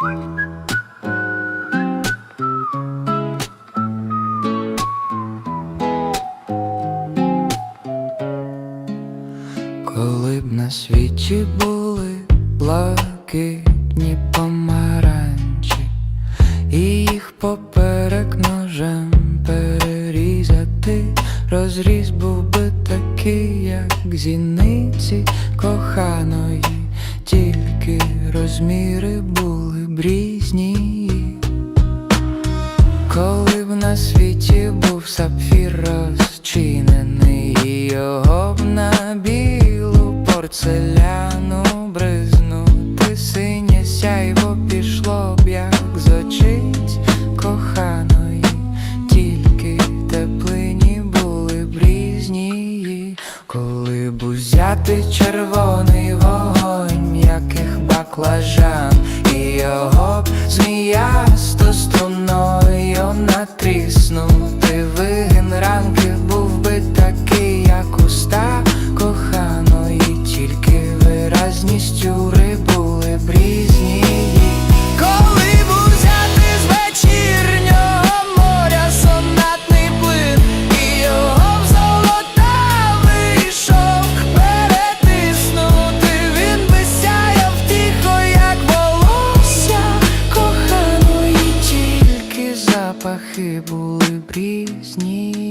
Коли б на світі були блакитні помаранчі, і їх поперек ножем перерізати, розріз був би такий, як зіниці коханої, тільки розміри були б різні. Коли б на світі був сапфір розчинений, і його б на білу порцеляну бризнути синє сяйво пішло б, як з очиць коханої, тільки теплині були б різні, коли б узяти червоний вогонь, яких баклажан, Ясністю були брізні Коли взяти з вечірнього моря сонатний плин, і його в золота вийшов перетиснути, він би втіхо, як волосся. Коханої, тільки запахи були брізні